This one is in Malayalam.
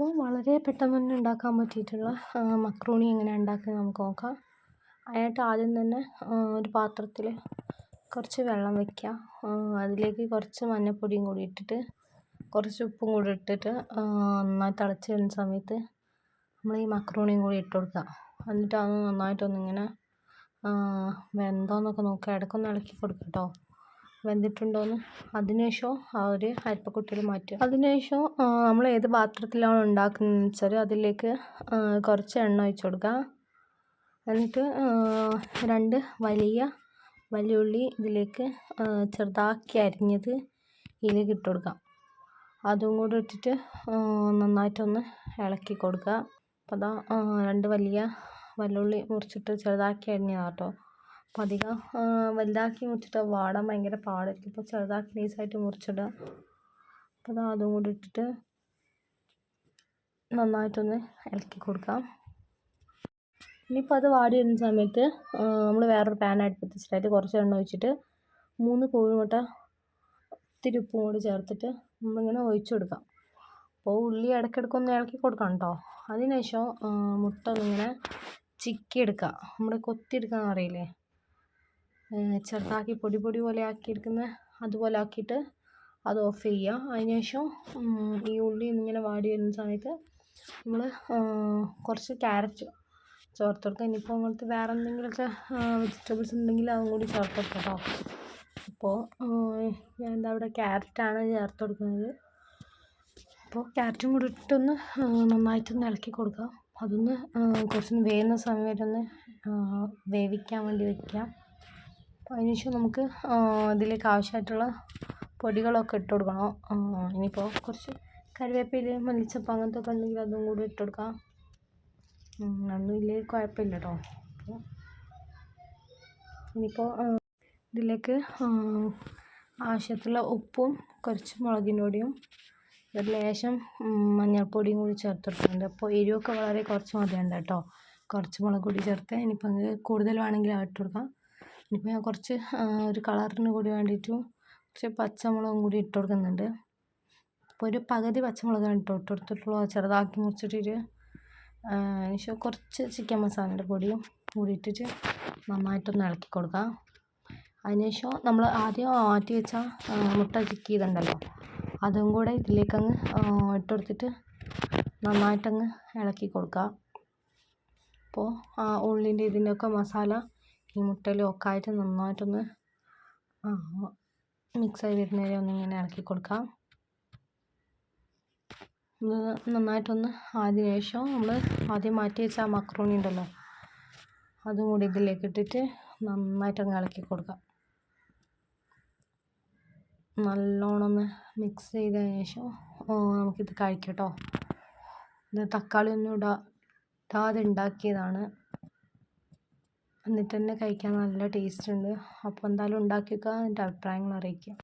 അപ്പോൾ വളരെ പെട്ടെന്ന് തന്നെ ഉണ്ടാക്കാൻ പറ്റിയിട്ടുള്ള മക്രൂണി എങ്ങനെ ഉണ്ടാക്കുന്നത് നമുക്ക് നോക്കാം. അതിനായിട്ട് ആദ്യം തന്നെ ഒരു പാത്രത്തിൽ കുറച്ച് വെള്ളം വയ്ക്കുക അതിലേക്ക് കുറച്ച് മഞ്ഞൾപ്പൊടിയും കൂടി ഇട്ടിട്ട് കുറച്ച് ഉപ്പും കൂടി ഇട്ടിട്ട് നന്നായി തിളച്ച് വരുന്ന സമയത്ത് നമ്മൾ ഈ മക്രൂണിയും കൂടി ഇട്ട് കൊടുക്കുക. എന്നിട്ട് അത് നന്നായിട്ടൊന്നിങ്ങനെ വെന്തോന്നൊക്കെ നോക്കുക. ഇടയ്ക്കൊന്ന് ഇളക്കി കൊടുക്കുക കേട്ടോ. വെന്തിട്ടുണ്ടോയെന്ന് അതിനുശേഷം ആ ഒരു അരിപ്പക്കുട്ടിയിൽ മാറ്റുക അതിനുശേഷം നമ്മൾ ഏത് പാത്രത്തിലാണ് ഉണ്ടാക്കുന്നതെന്ന് വെച്ചാൽ അതിലേക്ക് കുറച്ച് എണ്ണ ഒഴിച്ച് കൊടുക്കുക. എന്നിട്ട് രണ്ട് വലിയ വലിയ ഉള്ളി ഇതിലേക്ക് ചെറുതാക്കി അരിഞ്ഞത് ഇതിലേക്ക് ഇട്ട് കൊടുക്കുക. അതും കൂടെ ഇട്ടിട്ട് നന്നായിട്ടൊന്ന് ഇളക്കി കൊടുക്കുക. അപ്പോൾ അതാ രണ്ട് വലിയ വെല്ലുള്ളി മുറിച്ചിട്ട് ചെറുതാക്കി അരിഞ്ഞതാണ് കേട്ടോ അപ്പോൾ അധികം വലുതാക്കി മുറിച്ചിട്ട് വാടാൻ ഭയങ്കര പാടായിരിക്കും. അപ്പോൾ ചെറുതാക്കി നൈസായിട്ട് മുറിച്ചിടുക. അപ്പോൾ അത് അതും കൂടി ഇട്ടിട്ട് നന്നായിട്ടൊന്ന് ഇളക്കി കൊടുക്കാം. ഇനിയിപ്പോൾ അത് വാടി വരുന്ന സമയത്ത് നമ്മൾ വേറൊരു പാൻ അടുപ്പത്ത് കുറച്ച് എണ്ണ ഒഴിച്ചിട്ട് മൂന്ന് കോഴിമുട്ട ഇത്തിരി ഉപ്പും കൂടി ചേർത്തിട്ട് നമ്മളിങ്ങനെ ഒഴിച്ചു കൊടുക്കാം അപ്പോൾ ഉള്ളി ഇടയ്ക്കിടയ്ക്ക് ഒന്ന് ഇളക്കി കൊടുക്കണം കേട്ടോ അതിനുശേഷം മുട്ട ഒന്നിങ്ങനെ ചിക്കി എടുക്കുക നമ്മൾ കൊത്തി എടുക്കാൻ അറിയില്ലേ ചെറുതാക്കി പൊടി പൊടി പോലെ ആക്കി എടുക്കുന്ന അതുപോലെ ആക്കിയിട്ട് അത് ഓഫ് ചെയ്യുക. അതിനുശേഷം ഈ ഉള്ളി ഇങ്ങനെ വാടി വരുന്ന സമയത്ത് നമ്മൾ കുറച്ച് ക്യാരറ്റ് ചേർത്ത് കൊടുക്കുക ഇനിയിപ്പോൾ അങ്ങനത്തെ വേറെ എന്തെങ്കിലുമൊക്കെ വെജിറ്റബിൾസ് ഉണ്ടെങ്കിൽ അതും കൂടി ചേർത്ത് കൊടുക്കാം അപ്പോൾ ഞാൻ എന്താ ഇവിടെ ക്യാരറ്റാണ് ചേർത്ത് കൊടുക്കുന്നത് അപ്പോൾ ക്യാരറ്റും കൂടി ഇട്ടൊന്ന് നന്നായിട്ടൊന്ന് ഇളക്കി കൊടുക്കുക. അതൊന്ന് കുറച്ചൊന്ന് വേവുന്ന സമയം വരെ ഒന്ന് വേവിക്കാൻ വേണ്ടി അപ്പോൾ അതിന് ശേഷം നമുക്ക് ഇതിലേക്ക് ആവശ്യമായിട്ടുള്ള പൊടികളൊക്കെ ഇട്ട് കൊടുക്കണം. ഇനിയിപ്പോൾ കുറച്ച് കറിവേപ്പില മല്ലിച്ചപ്പ് അങ്ങനത്തെ ഒക്കെ ഉണ്ടെങ്കിൽ അതും കൂടി ഇട്ട് കൊടുക്കാം. അതൊന്നും ഇല്ലെങ്കിൽ കുഴപ്പമില്ല കേട്ടോ ഇനിയിപ്പോൾ ഇതിലേക്ക് ആവശ്യത്തിലുള്ള ഉപ്പും കുറച്ച് മുളകിൻ പൊടിയും ഒരു ലേശം മഞ്ഞൾപ്പൊടിയും കൂടി ചേർത്ത് കൊടുക്കുന്നുണ്ട്. അപ്പോൾ എരിവൊക്കെ വളരെ കുറച്ച് മതിയുണ്ട് കേട്ടോ കുറച്ച് മുളക് പൊടി ചേർത്ത് ഇനിയിപ്പോൾ കൂടുതൽ വേണമെങ്കിൽ ഇട്ട് കൊടുക്കാം. ഇനിയിപ്പോൾ ഞാൻ കുറച്ച് ഒരു കളറിന് കൂടി വേണ്ടിയിട്ടും കുറച്ച് പച്ചമുളകും കൂടി ഇട്ട് കൊടുക്കുന്നുണ്ട്. അപ്പോൾ ഒരു പകുതി പച്ചമുളകാണ് കേട്ടോ ഇട്ട് കൊടുത്തിട്ടുള്ളൂ. ചെറുതാക്കി മുറിച്ചിട്ടിട്ട് ശേഷം കുറച്ച് ചിക്കൻ മസാലയുടെ പൊടിയും കൂടി ഇട്ടിട്ട് നന്നായിട്ടൊന്ന് ഇളക്കി കൊടുക്കുക അതിനുശേഷം നമ്മൾ ആദ്യം മാറ്റി വെച്ച മുട്ട ചിക്കി ചെയ്തിട്ടുണ്ടല്ലോ അതും കൂടെ ഇതിലേക്കങ്ങ് ഇട്ട് കൊടുത്തിട്ട് നന്നായിട്ടങ്ങ് ഇളക്കി കൊടുക്കുക അപ്പോൾ ഉള്ളിന്റെ ഇതിന്റെയൊക്കെ മസാല ഈ മുട്ടയിലും ഒക്കെ ആയിട്ട് നന്നായിട്ടൊന്ന് മിക്സായി വരുന്ന വരെ ഒന്നിങ്ങനെ ഇളക്കി കൊടുക്കാം. നന്നായിട്ടൊന്ന് ആദ്യം ശേഷം നമ്മൾ ആദ്യം മാറ്റി വെച്ച ആ മക്രോണി ഉണ്ടല്ലോ അതും കൂടി ഇതിലേക്ക് ഇട്ടിട്ട് നന്നായിട്ടങ്ങ് ഇളക്കി കൊടുക്കാം. നല്ലോണം ഒന്ന് മിക്സ് ചെയ്ത ശേഷം നമുക്കിത് കഴിക്കാം കേട്ടോ ഇത് തക്കാളി ഒന്നും ഇടാ ഇടാതെ ഉണ്ടാക്കിയതാണ്. എന്നിട്ട് തന്നെ കഴിക്കാൻ നല്ല ടേസ്റ്റ് ഉണ്ട് അപ്പോൾ എന്തായാലും ഉണ്ടാക്കി എന്നിട്ട് അഭിപ്രായങ്ങൾ അറിയിക്കുക.